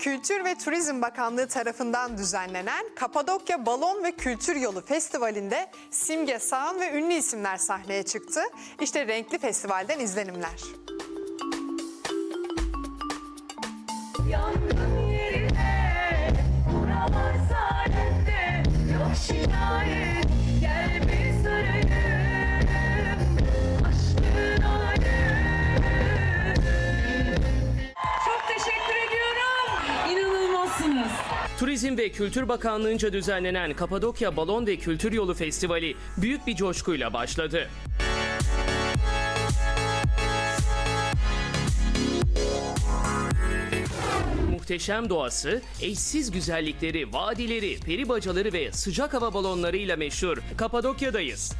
Kültür ve Turizm Bakanlığı tarafından düzenlenen Kapadokya Balon ve Kültür Yolu Festivali'nde Simge Sağan ve ünlü isimler sahneye çıktı. İşte renkli festivalden izlenimler. Yangın yerine Buralar sahilde Yok şikayet Turizm ve Kültür Bakanlığı'nca düzenlenen Kapadokya Balon ve Kültür Yolu Festivali büyük bir coşkuyla başladı. Muhteşem doğası, eşsiz güzellikleri, vadileri, peri bacaları ve sıcak hava balonlarıyla meşhur Kapadokya'dayız.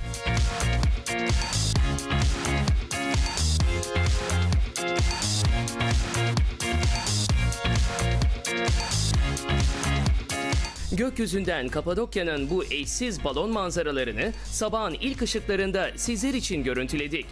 Gökyüzünden Kapadokya'nın bu eşsiz balon manzaralarını sabahın ilk ışıklarında sizler için görüntüledik.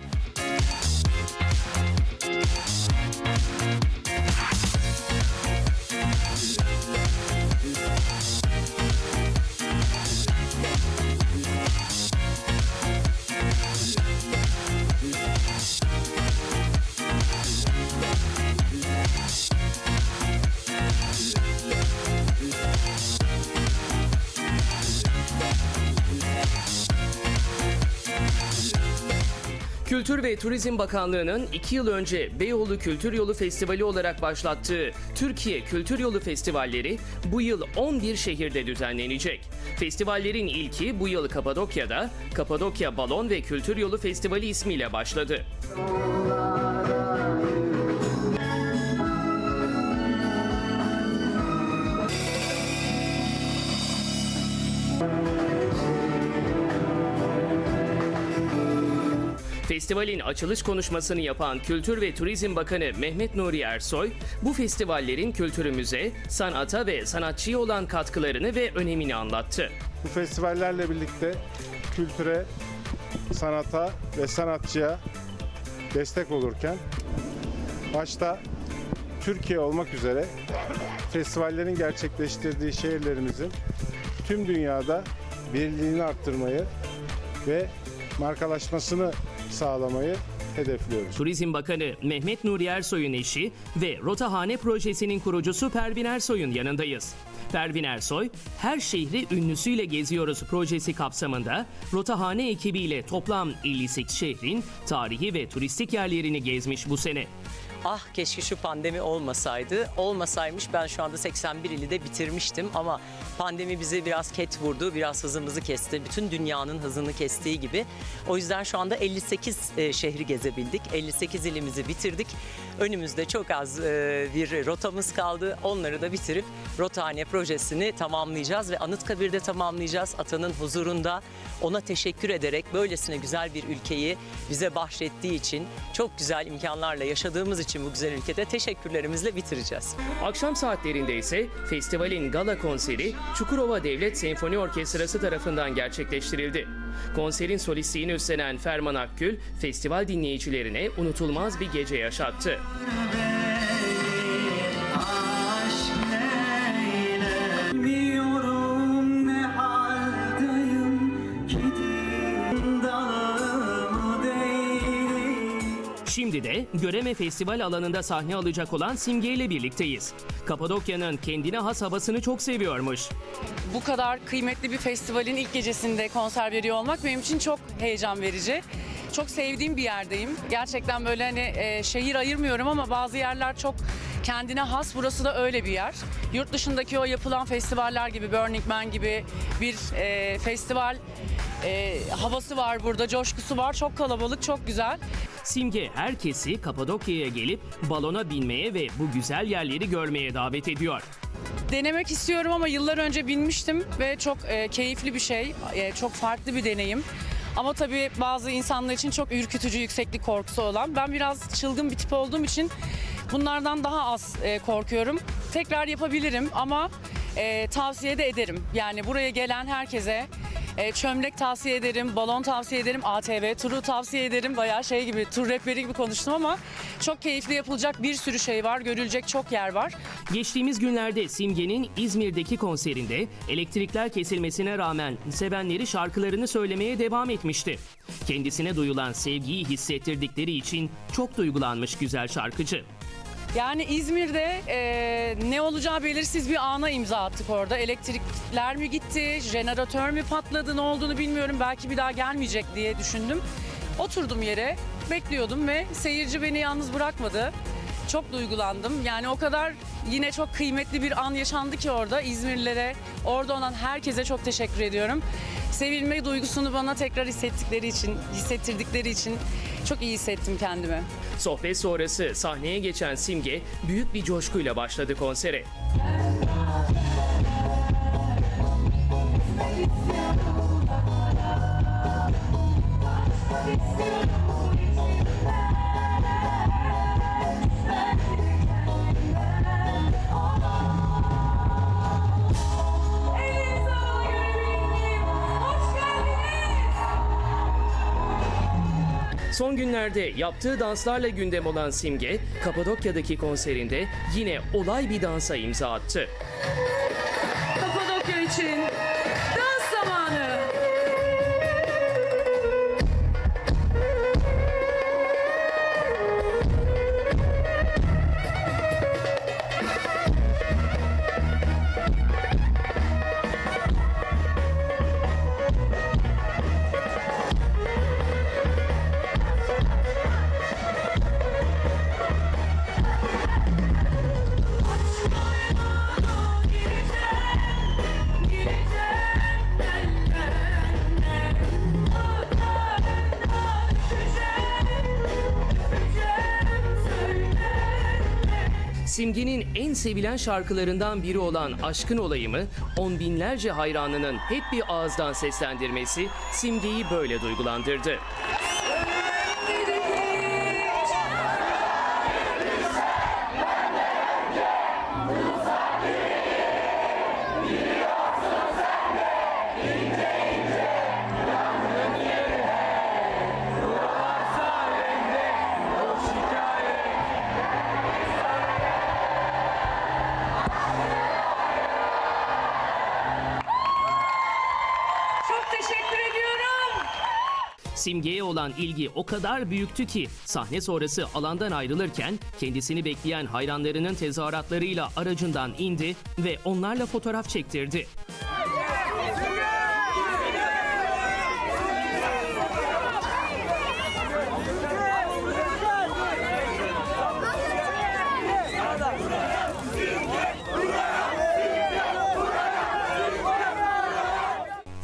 Kültür ve Turizm Bakanlığı'nın 2 yıl önce Beyoğlu Kültür Yolu Festivali olarak başlattığı Türkiye Kültür Yolu Festivalleri bu yıl 11 şehirde düzenlenecek. Festivallerin ilki bu yıl Kapadokya'da Kapadokya Balon ve Kültür Yolu Festivali ismiyle başladı. Festivalin açılış konuşmasını yapan Kültür ve Turizm Bakanı Mehmet Nuri Ersoy, bu festivallerin kültürümüze, sanata ve sanatçıya olan katkılarını ve önemini anlattı. Bu festivallerle birlikte kültüre, sanata ve sanatçıya destek olurken başta Türkiye olmak üzere festivallerin gerçekleştirdiği şehirlerimizin tüm dünyada birliğini arttırmayı ve markalaşmasını sağlamayı hedefliyoruz. Turizm Bakanı Mehmet Nuri Ersoy'un eşi ve Rotahane Projesi'nin kurucusu Pervin Ersoy'un yanındayız. Pervin Ersoy, Her Şehri Ünlüsüyle Geziyoruz projesi kapsamında Rotahane ekibiyle toplam 58 şehrin tarihi ve turistik yerlerini gezmiş bu sene. Ah keşke şu pandemi olmasaydı. Olmasaymış ben şu anda 81 ili de bitirmiştim ama pandemi bize biraz ket vurdu, biraz hızımızı kesti. Bütün dünyanın hızını kestiği gibi. O yüzden şu anda 58 e, şehri gezebildik. 58 ilimizi bitirdik. Önümüzde çok az e, bir rotamız kaldı. Onları da bitirip Rotahane projesini tamamlayacağız ve Anıtkabir'de tamamlayacağız. Atanın huzurunda ona teşekkür ederek böylesine güzel bir ülkeyi bize bahşettiği için çok güzel imkanlarla yaşadığımız için bu güzel ülkede teşekkürlerimizle bitireceğiz. Akşam saatlerinde ise festivalin gala konseri Çukurova Devlet Senfoni Orkestrası tarafından gerçekleştirildi. Konserin solistliğini üstlenen Ferman Akgül, festival dinleyicilerine unutulmaz bir gece yaşattı. Şimdi de Göreme Festival alanında sahne alacak olan Simge ile birlikteyiz. Kapadokya'nın kendine has havasını çok seviyormuş. bu kadar kıymetli bir festivalin ilk gecesinde konser veriyor olmak benim için çok heyecan verici. Çok sevdiğim bir yerdeyim. Gerçekten böyle hani e, şehir ayırmıyorum ama bazı yerler çok kendine has. Burası da öyle bir yer. Yurt dışındaki o yapılan festivaller gibi Burning Man gibi bir e, festival e, havası var burada, coşkusu var. Çok kalabalık, çok güzel. Simge herkesi Kapadokya'ya gelip balona binmeye ve bu güzel yerleri görmeye davet ediyor. Denemek istiyorum ama yıllar önce binmiştim ve çok e, keyifli bir şey, e, çok farklı bir deneyim. Ama tabii bazı insanlar için çok ürkütücü yükseklik korkusu olan. Ben biraz çılgın bir tip olduğum için bunlardan daha az e, korkuyorum. Tekrar yapabilirim ama e, tavsiye de ederim. Yani buraya gelen herkese E, çömlek tavsiye ederim, balon tavsiye ederim, ATV turu tavsiye ederim. Bayağı şey gibi, tur rehberi gibi konuştum ama çok keyifli yapılacak bir sürü şey var, görülecek çok yer var. Geçtiğimiz günlerde Simge'nin İzmir'deki konserinde elektrikler kesilmesine rağmen sevenleri şarkılarını söylemeye devam etmişti. Kendisine duyulan sevgiyi hissettirdikleri için çok duygulanmış güzel şarkıcı. Yani İzmir'de e, ne olacağı belirsiz bir ana imza attık orada. Elektrikler mi gitti, jeneratör mü patladı, ne olduğunu bilmiyorum. Belki bir daha gelmeyecek diye düşündüm. Oturdum yere, bekliyordum ve seyirci beni yalnız bırakmadı. Çok duygulandım. Yani o kadar yine çok kıymetli bir an yaşandı ki orada. İzmirlilere, orada olan herkese çok teşekkür ediyorum. Sevilme duygusunu bana tekrar hissettikleri için, hissettirdikleri için çok iyi hissettim kendimi. Sohbet sonrası sahneye geçen Simge büyük bir coşkuyla başladı konsere. Son günlerde yaptığı danslarla gündem olan Simge, Kapadokya'daki konserinde yine olay bir dansa imza attı. Kapadokya için Simge'nin en sevilen şarkılarından biri olan Aşkın Olayımı, on binlerce hayranının hep bir ağızdan seslendirmesi Simge'yi böyle duygulandırdı. Simge'ye olan ilgi o kadar büyüktü ki sahne sonrası alandan ayrılırken kendisini bekleyen hayranlarının tezahüratlarıyla aracından indi ve onlarla fotoğraf çektirdi.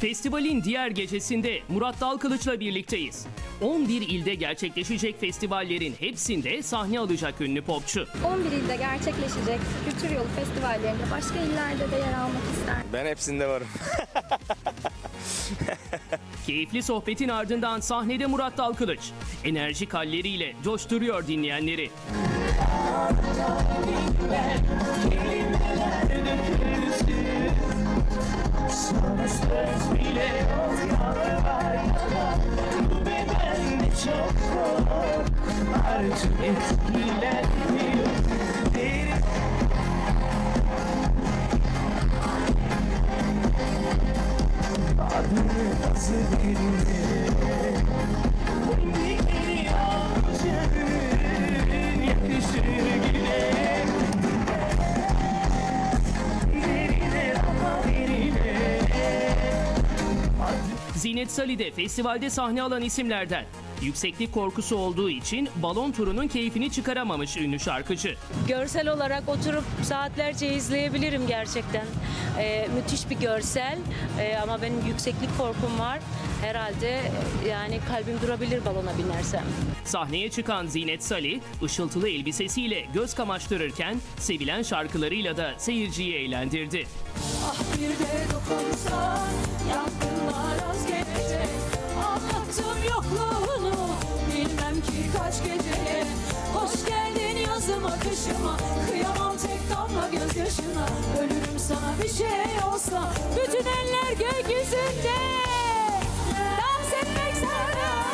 Festivalin diğer gecesinde Murat Dalkılıç'la birlikteyiz. 11 ilde gerçekleşecek festivallerin hepsinde sahne alacak ünlü popçu. 11 ilde gerçekleşecek Kültür Yolu Festivallerinde başka illerde de yer almak ister. Ben hepsinde varım. Keyifli sohbetin ardından sahnede Murat Dalkılıç. Enerjik halleriyle coşturuyor dinleyenleri. Sana söz bile Bu bedende çok zor Artık etkilenmiyor Zinet Salih de festivalde sahne alan isimlerden. Yükseklik korkusu olduğu için balon turunun keyfini çıkaramamış ünlü şarkıcı. Görsel olarak oturup saatlerce izleyebilirim gerçekten. Ee, müthiş bir görsel Ee, ama benim yükseklik korkum var. Herhalde yani kalbim durabilir balona binersem. Sahneye çıkan Zinet Salih, ışıltılı elbisesiyle göz kamaştırırken sevilen şarkılarıyla da seyirciyi eğlendirdi. Ah bir de dokunsan yokluğunu bilmem ki kaç geceye Hoş geldin yazıma kışıma. Kıyamam tek damla gözyaşına. Ölürüm sana bir şey olsa. Bütün eller gökyüzünde. Dönmek sana